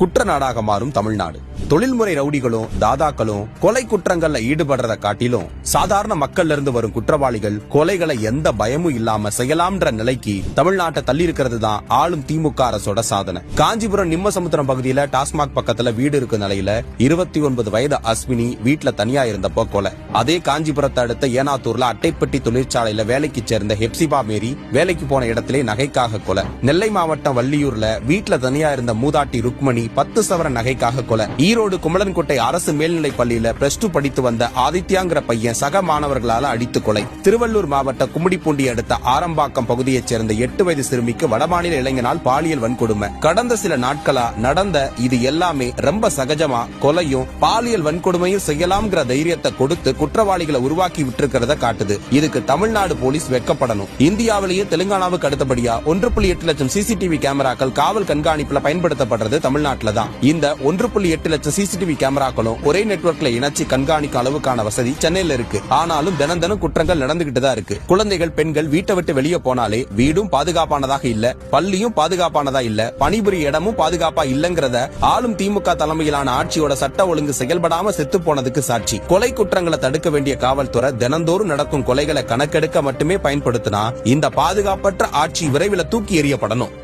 குற்ற நாடாக மாறும் தமிழ்நாடு. தொழில்முறை ரவுடிகளும் தாதாக்களும் கொலை குற்றங்கள்ல ஈடுபடுறத காட்டிலும் சாதாரண மக்கள்ல இருந்து வரும் குற்றவாளிகள் கொலைகளை எந்த பயமும் இல்லாம செய்யலாம்ன்ற நிலைக்கு தமிழ்நாட்டை தள்ளி இருக்கிறது தான் ஆளும் திமுக அரசோட சாதனை. காஞ்சிபுரம் நிம்மசமுத்திரம் பகுதியில டாஸ்மாக் பக்கத்துல வீடு இருக்க நிலையில இருபத்தி ஒன்பது வயது அஸ்வினி வீட்டுல தனியா இருந்தப்போ கொலை. அதே காஞ்சிபுரத்தை அடுத்த ஏனாத்தூர்ல அட்டைப்பட்டி தொழிற்சாலையில வேலைக்கு சேர்ந்த ஹெப்சிபா மேரி வேலைக்கு போன இடத்திலே நகைக்காக கொலை. நெல்லை மாவட்டம் வள்ளியூர்ல வீட்டுல தனியா இருந்த மூதாட்டி ருக்மணி பத்து சவர நகைக்காக கொலை. ஈரோடு குமலன்கோட்டை அரசு மேல்நிலை பள்ளியில பிளஸ் டூ படித்து வந்த ஆதித்யாங்கிற பையன் சக மாணவர்களால அடித்து கொலை. திருவள்ளூர் மாவட்ட கும்மிடிப்பூண்டி அடுத்த ஆரம்பாக்கம் பகுதியைச் சேர்ந்த எட்டு வயது சிறுமிக்கு வடமாநில இளைஞனால் பாலியல் வன்கொடுமை. கடந்த சில நாட்களா நடந்த இது எல்லாமே ரொம்ப சகஜமா கொலையும் பாலியல் வன்கொடுமையும் செய்யலாம்ங்கிற தைரியத்தை கொடுத்து குற்றவாளிகளை உருவாக்கி விட்டிருக்கிறத காட்டுது. இதுக்கு தமிழ்நாடு போலீஸ் வெட்கப்படணும். இந்தியாவிலேயே தெலுங்கானாவுக்கு அடுத்தபடியா ஒன்று புள்ளி எட்டு லட்சம் சிசிடிவி கேமராக்கள் காவல் கண்காணிப்புல பயன்படுத்தப்படுறது தமிழ்நாட்டுல தான். இந்த ஒன்று புள்ளி எட்டு லட்சம் சிசிடிவி கேமராக்களும் ஒரே நெட்வொர்க்ல இணைச்சு கண்காணிக்கும் அளவுக்கான வசதி சென்னையில இருக்கு. ஆனாலும் தினம் தினம் குற்றங்கள் நடந்துகிட்டு தான் இருக்கு. குழந்தைகள் பெண்கள் வீட்டை விட்டு வெளியே போனாலே வீடும் பாதுகாப்பானதாக இல்ல பள்ளியும் பாதுகாப்பானதா இல்ல பணிபுரிய இடமும் பாதுகாப்பா இல்லங்கிறத ஆளும் திமுக தலைமையிலான ஆட்சியோட சட்ட ஒழுங்கு செயல்படாம செத்து போனதுக்கு சாட்சி. கொலை குற்றங்களை தடுக்க வேண்டிய காவல்துறை தினந்தோறும் நடக்கும் கொலைகளை கணக்கெடுக்க மட்டுமே பயன்படுத்தினா இந்த பாதுகாப்பற்ற ஆட்சி விரைவில் தூக்கி எறியப்படணும்.